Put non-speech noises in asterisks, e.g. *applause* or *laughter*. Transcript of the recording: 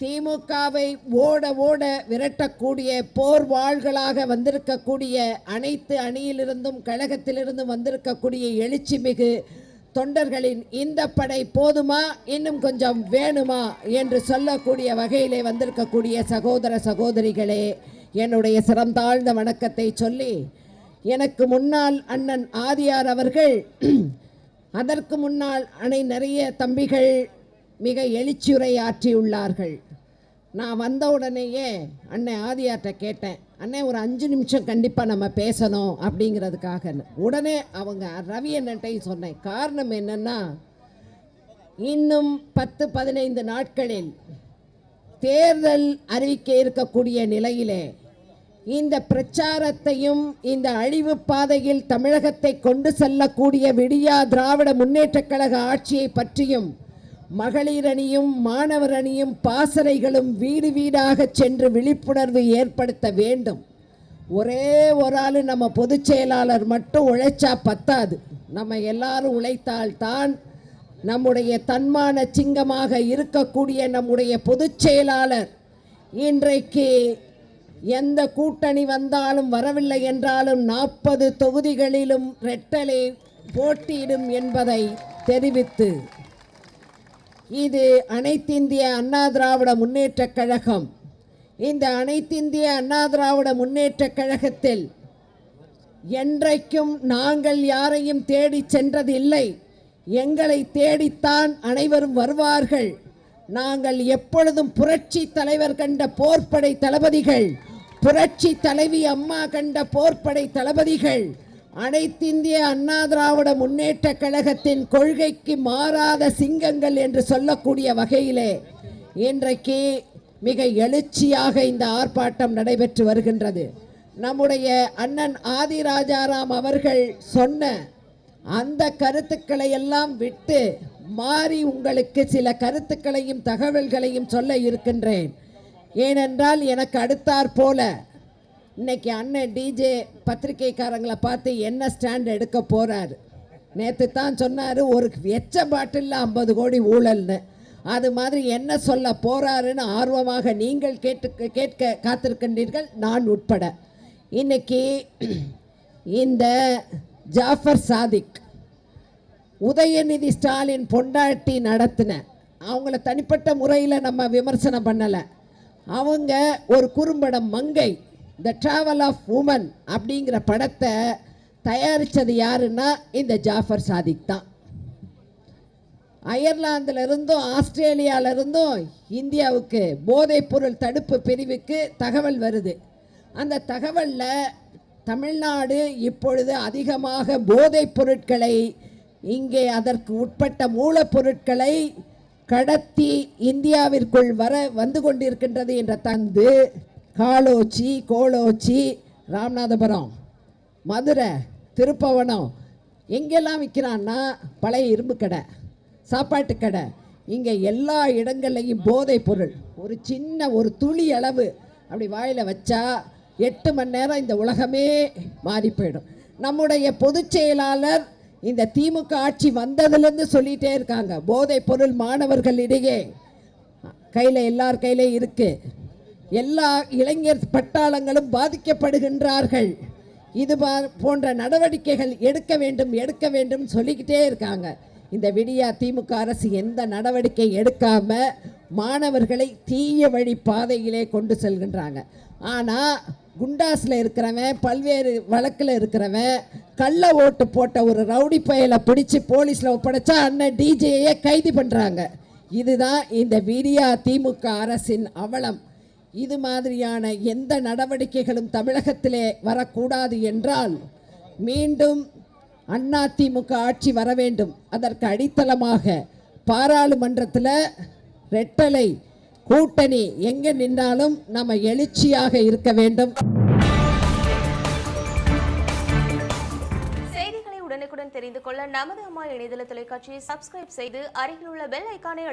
திமுகவை ஓட ஓட விரட்டக்கூடிய போர் வாள்களாக வந்திருக்கக்கூடிய அனைத்து அணியிலிருந்தும் கழகத்திலிருந்தும் வந்திருக்கக்கூடிய எழுச்சி மிகு தொண்டர்களின் இந்த படை போதுமா? இன்னும் கொஞ்சம் வேணுமா? என்று சொல்லக்கூடிய வகையிலே வந்திருக்கக்கூடிய சகோதர சகோதரிகளே என்னுடைய சிறந்தாழ்ந்த வணக்கத்தை சொல்லி எனக்கு முன்னால் அண்ணன் ஆதியார் அவர்கள் *clears throat* அதற்கு முன்னால் அணை நிறைய தம்பிகள் மிக எழுச்சியுரையாற்றியுள்ளார்கள். நான் வந்த உடனேயே அண்ணன் ஆதியார்கிட்ட கேட்டேன். அண்ணே ஒரு அஞ்சு நிமிஷம் கண்டிப்பாக நம்ம பேசணும் அப்படிங்கிறதுக்காக. உடனே அவங்க ரவி அண்ணன்ட்டையும் சொன்னேன். காரணம் என்னென்னா இன்னும் பத்து பதினைந்து நாட்களில் தேர்தல் அறிவிக்க இருக்கக்கூடிய நிலையிலே இந்த பிரச்சாரத்தையும் இந்த அழிவு பாதையில் தமிழகத்தை கொண்டு செல்லக்கூடிய விடியா திராவிட முன்னேற்றக் கழக ஆட்சியை பற்றியும் மகளிர் அணியும் மாணவர் அணியும் பாசறைகளும் வீடு வீடாக சென்று விழிப்புணர்வு ஏற்படுத்த வேண்டும். ஒரே ஒரு ஆள் நம்ம பொதுச் செயலாளர் மட்டும் உழைச்சா பத்தாது. நம்ம எல்லாரும் உழைத்தால் தான் நம்முடைய தன்மான சிங்கமாக இருக்கக்கூடிய நம்முடைய பொதுச் செயலாளர் இன்றைக்கு எந்த கூட்டணி வந்தாலும் வரவில்லை என்றாலும் நாற்பது தொகுதிகளிலும் ரெட்டலை போட்டியிடும் என்பதை தெரிவித்து இது அனைத்திந்திய அண்ணா திராவிட முன்னேற்றக் கழகம். இந்த அனைத்திந்திய அண்ணா திராவிட முன்னேற்றக் கழகத்தில் என்றைக்கும் நாங்கள் யாரையும் தேடி சென்றதில்லை. எங்களை தேடித்தான் அனைவரும் வருவார்கள். நாங்கள் எப்பொழுதும் புரட்சி தலைவர் கண்ட போர்ப்படை தளபதிகள் புரட்சி தலைவி அம்மா கண்ட போர்ப்படை தளபதிகள் அனைத்திந்திய அண்ணா திராவிட முன்னேற்ற கழகத்தின் கொள்கைக்கு மாறாத சிங்கங்கள் என்று சொல்லக்கூடிய வகையிலே இன்றைக்கு மிக எழுச்சியாக இந்த ஆர்ப்பாட்டம் நடைபெற்று வருகின்றது. நம்முடைய அண்ணன் ஆதி ராஜாராம் அவர்கள் சொன்ன அந்த கருத்துக்களை எல்லாம் விட்டு மாறி உங்களுக்கு சில கருத்துக்களையும் தகவல்களையும் சொல்ல இருக்கின்றேன். ஏனென்றால் எனக்கு அடுத்தாற் போல இன்னைக்கு அண்ணன் டிஜே பத்திரிக்கைக்காரங்களை பார்த்து என்ன ஸ்டாண்ட் எடுக்க போகிறாரு நேற்று தான் சொன்னார் ஒரு எச்ச பாட்டில் ஐம்பது கோடி ஊழல்னு. அது மாதிரி என்ன சொல்ல போகிறாருன்னு ஆர்வமாக நீங்கள் கேட்டு கேட்க காத்திருக்கின்றீர்கள் நான் உட்பட. இன்னைக்கு இந்த ஜாஃபர் சாதிக் உதயநிதி ஸ்டாலின் பொண்டாட்டி நடத்தின அவங்கள தனிப்பட்ட முறையில் நம்ம விமர்சனம் பண்ணலை. அவங்க ஒரு குறும்படம் மங்கை த ட்ராவல் ஆஃப் உமன் அப்படிங்கிற படத்தை தயாரித்தது யாருன்னா இந்த ஜாஃபர் சாதிக் தான். அயர்லாந்திலிருந்தும் ஆஸ்திரேலியாவிலிருந்தும் இந்தியாவுக்கு போதைப்பொருள் தடுப்பு பிரிவுக்கு தகவல் வருது. அந்த தகவலில் தமிழ்நாடு இப்பொழுது அதிகமாக போதைப் பொருட்களை இங்கே அதற்கு உட்பட்ட மூலப்பொருட்களை கடத்தி இந்தியாவிற்குள் வர வந்து கொண்டிருக்கின்றது என்ற தந்து காலோச்சி கோலோச்சி ராமநாதபுரம் மதுரை திருப்பவனம். எங்கெல்லாம் விற்கிறான்னா பழைய இரும்பு கடை சாப்பாட்டு கடை. இங்கே எல்லா இடங்கள்லையும் போதைப் பொருள். ஒரு சின்ன ஒரு துளி அளவு அப்படி வாயில் வச்சா எட்டு மணி நேரம் இந்த உலகமே மாறி போயிடும். நம்முடைய பொதுச் செயலாளர் இந்த திமுக ஆட்சி வந்ததுலேருந்து சொல்லிகிட்டே இருக்காங்க. போதைப் பொருள் மாணவர்களிடையே கையில் எல்லார் கையிலையும் இருக்குது எல்லா இளைஞர் பட்டாளங்களும் பாதிக்கப்படுகின்றார்கள். இது போன்ற நடவடிக்கைகள் எடுக்க வேண்டும் எடுக்க வேண்டும் சொல்லிக்கிட்டே இருக்காங்க. இந்த விடியா திமுக அரசு எந்த நடவடிக்கை எடுக்காம மாணவர்களை தீய வழி பாதையிலே கொண்டு செல்கின்றாங்க. ஆனால் குண்டாஸில் இருக்கிறவன் பல்வேறு வழக்கில் இருக்கிறவன் கள்ள ஓட்டு போட்ட ஒரு ரவுடி பயலை பிடிச்சி போலீஸில் ஒப்படைச்சா அண்ணன் டிஜேயை கைது பண்ணுறாங்க இதுதான் இந்த விடியா திமுக அரசின் அவலம். இது மாதிரியான எந்த நடவடிக்கைகளும் தமிழகத்திலே வரக்கூடாது என்றால் மீண்டும் அதிமுக ஆட்சி வர வேண்டும். அதற்கு அடித்தளமாக பாராளுமன்றத்தில் ரெட்டலை கூட்டணி எங்கே நின்றாலும் நம்ம எழுச்சியாக இருக்க வேண்டும். செய்திகளை உடனுக்குடன் தெரிந்து கொள்ள நமது அம்மா இணையதள தொலைக்காட்சியை சப்ஸ்கிரைப் செய்து அருகில் உள்ள பெல் ஐக்கானை